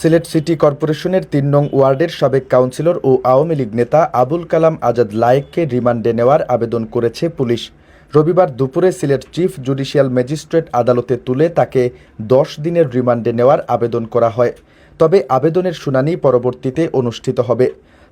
Sylhet city কর্পোরেশনের তিন নং ওয়ার্ডের সাবেক কাউন্সিলর ও আওয়ামী লীগ নেতা আবুল কালাম আজাদ লায়েককে রিমান্ডে নেওয়ার আবেদন করেছে পুলিশ। রবিবার দুপুরে সিলেট চিফ জুডিশিয়াল ম্যাজিস্ট্রেট আদালতে তুলে তাকে দশ দিনের রিমান্ডে নেওয়ার আবেদন করা হয়। তবে আবেদনের শুনানি পরবর্তীতে অনুষ্ঠিত হবে।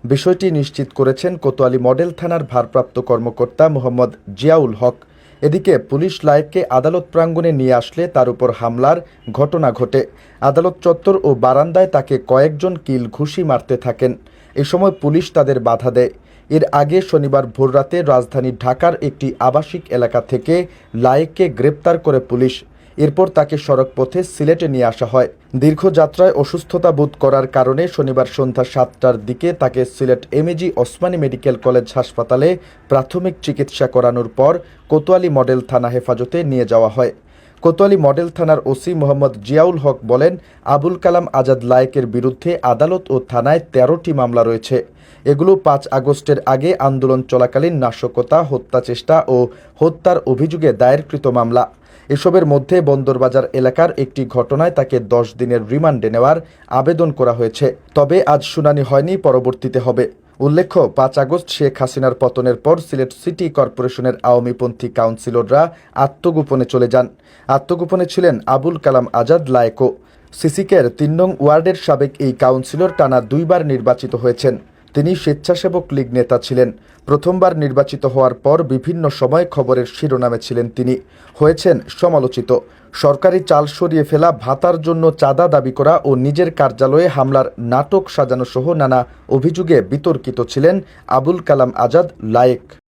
বিষয়টি নিশ্চিত করেছেন কোতোয়ালি মডেল থানার ভারপ্রাপ্ত কর্মকর্তা মোহাম্মদ জিয়াউল হক। এদিকে পুলিশ লায়েককে আদালত প্রাঙ্গণে নিয়ে আসলে তার উপর হামলার ঘটনা ঘটে। আদালত চত্বর ও বারান্দায় তাকে কয়েকজন কিল ঘুষি মারতে থাকেন। এ সময় পুলিশ তাদের বাধা দেয়। এর আগে শনিবার ভোররাতে রাজধানী ঢাকার একটি আবাসিক এলাকা থেকে লায়েককে গ্রেপ্তার করে পুলিশ এরপর তাকে সড়ক পথে সিলেটে নিয়ে আসা হয়। দীর্ঘ যাত্রায় অসুস্থতা বোধ করার কারণে শনিবার সন্ধ্যা সাতটার দিকে তাকে Sylhet MAG Osmani medical college হাসপাতালে প্রাথমিক চিকিৎসা করানোর পর কোতোয়ালি মডেল থানা হেফাজতে নিয়ে যাওয়া হয়। কোতোয়ালি মডেল থানার ওসি মোহাম্মদ জিয়াউল হক বলেন, আবুল কালাম আজাদ লায়েকের বিরুদ্ধে আদালত ও থানায় তেরোটি মামলা রয়েছে। এগুলো পাঁচ আগস্টের আগে আন্দোলন চলাকালীন নাশকতা হত্যা চেষ্টা ও হত্যার অভিযোগে দায়েরকৃত মামলা। এসবের মধ্যে বন্দরবাজার এলাকার একটি ঘটনায় তাকে দশ দিনের রিমান্ডে নেওয়ার আবেদন করা হয়েছে। তবে আজ শুনানি হয়নি, পরবর্তীতে হবে। উল্লেখ্য, পাঁচ আগস্ট শেখ হাসিনার পতনের পর সিলেট সিটি কর্পোরেশনের আওয়ামীপন্থী কাউন্সিলররা আত্মগোপনে চলে যান। আত্মগোপনে ছিলেন আবুল কালাম আজাদ লায়কো। সিসিকের তিন নং ওয়ার্ডের সাবেক এই কাউন্সিলর টানা দুইবার নির্বাচিত হয়েছেন। তিনি স্বেচ্ছাসেবক লীগ নেতা ছিলেন। প্রথমবার নির্বাচিত হওয়ার পর বিভিন্ন সময় খবরের শিরোনামে ছিলেন তিনি। হয়েছেন সমালোচিত। সরকারি চাল সরিয়ে ফেলা, ভাতার জন্য চাঁদা দাবি করা ও নিজের কার্যালয়ে হামলার নাটক সাজানো সহ নানা অভিযোগে বিতর্কিত ছিলেন আবুল কালাম আজাদ, লায়েক।